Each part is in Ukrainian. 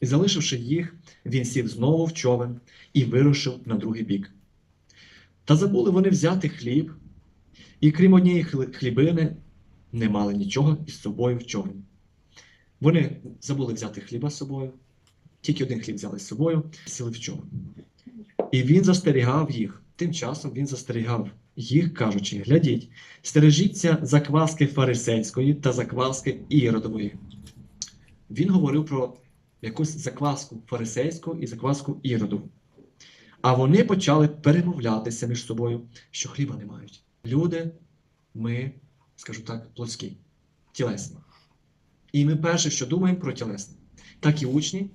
І залишивши їх, він сів знову в човен і вирушив на другий бік. Та забули вони взяти хліб, і крім однієї хлібини, не мали нічого із собою в човні. Вони забули взяти хліба з собою, тільки один хліб взяли з собою, сіли в човен. І він застерігав їх. Тим часом він застерігав їх, кажучи: глядіть, стережіться закваски фарисейської та закваски іродової. Він говорив про якусь закваску фарисейську і закваску іродову. А вони почали перемовлятися між собою, що хліба не мають. Люди, ми, скажу так, плотські, тілесні. І ми перше, що думаємо про тілесне, так і учні.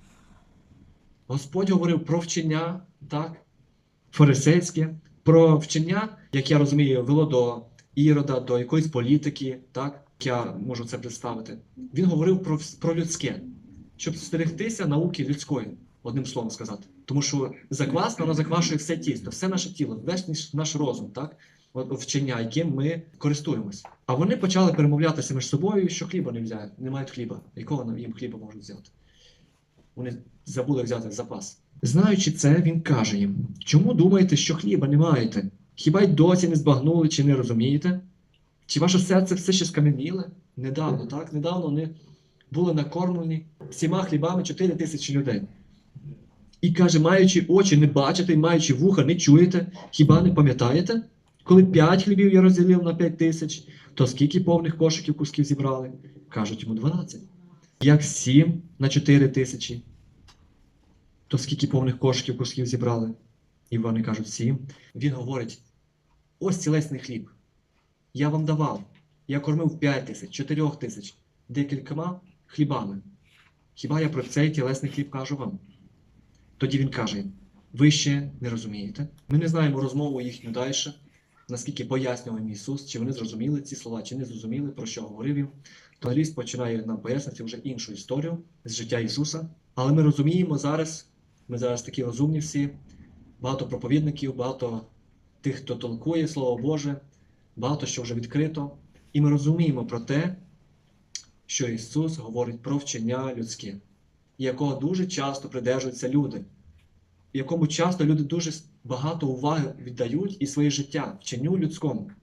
Господь говорив про вчення, так, фарисейське, про вчення, як я розумію, вело до ірода, до якоїсь політики, так, як я можу це представити. Він говорив про, про людське, щоб стерегтися науки людської, одним словом сказати. Тому що закваска, вона заквашує все тісто, все наше тіло, весь наш- розум, так? Вчення, яким ми користуємось. А вони почали перемовлятися між собою, що хліба не взяють, не мають хліба. Якого нам їм хліба можуть взяти? Вони забули взяти запас. Знаючи це, він каже їм: чому думаєте, що хліба не маєте? Хіба й досі не збагнули чи не розумієте? Чи ваше серце все ще скам'яніле? Недавно, так? Недавно вони були накормлені всіма хлібами 4 тисячі людей. І каже, маючи очі не бачите, і маючи вуха не чуєте, хіба не пам'ятаєте? Коли п'ять хлібів я розділив на п'ять тисяч, то скільки повних кошиків кусків зібрали? Кажуть йому 12. Як сім на 4 тисячі, то скільки повних кошиків кусків зібрали? І вони кажуть сім. Він говорить: ось цілесний хліб. Я вам давав. Я кормив 5 тисяч, 4 тисяч, декількома хлібами. Хіба я про цей тілесний хліб кажу вам? Тоді він каже: ви ще не розумієте. Ми не знаємо розмову їхню далі, наскільки пояснював Ісус, чи вони зрозуміли ці слова, чи не зрозуміли, про що говорив їм. То Ліст починає нам пояснити вже іншу історію з життя Ісуса. Але ми розуміємо зараз, ми зараз такі розумні всі, багато проповідників, багато тих, хто толкує Слово Боже, багато що вже відкрито. І ми розуміємо про те, що Ісус говорить про вчення людське, якого дуже часто придержуються люди, якому часто люди дуже багато уваги віддають і своє життя вченню людському.